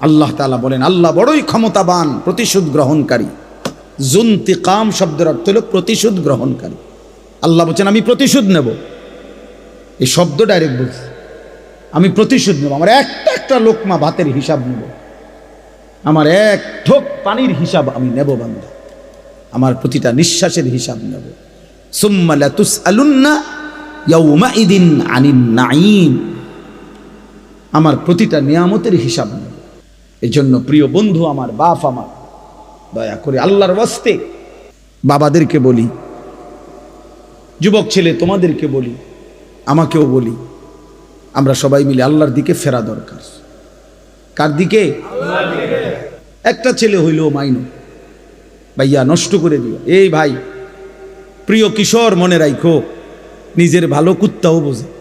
আল্লাহ তাআলা বলেন, আল্লাহ বড়ই ক্ষমতাবান, প্রতিশোধ গ্রহণকারী। জুন্তিকাম শব্দের অর্থ হলো প্রতিশোধ গ্রহণকারী। আল্লাহ বলছেন, আমি প্রতিশোধ নেব। এই শব্দ ডাইরেক্ট বলছি। আমি প্রতিশোধ নেব। আমার একটা একটা লোকমা ভাতের হিসাব নেব। আমার এক ঠোক পানির হিসাব আমি নেব বান্ধব আমার প্রতিটা নিঃশ্বাসের হিসাব নেব। সুম্মা লাতুসআলুন্না ইয়াউমাইদিন আনিন নাঈম। আমার প্রতিটা নিয়ামতের হিসাব নেব। এই জন্য প্রিয় বন্ধু আমার বাপ আমার, দয়া করে আল্লাহর ওয়াস্তে বাবাদেরকে বলি, যুবক ছেলে তোমাদেরকে বলি, আমাকেও বলি, আমরা সবাই মিলে আল্লাহর দিকে ফেরা দরকার। কার দিকে? একটা ছেলে হইল মাইনো। ভাইয়া, নষ্ট করে দিও। এই ভাই, প্রিয় কিশোর মনে রাখো নিজের ভালো কুত্তাও বোঝে।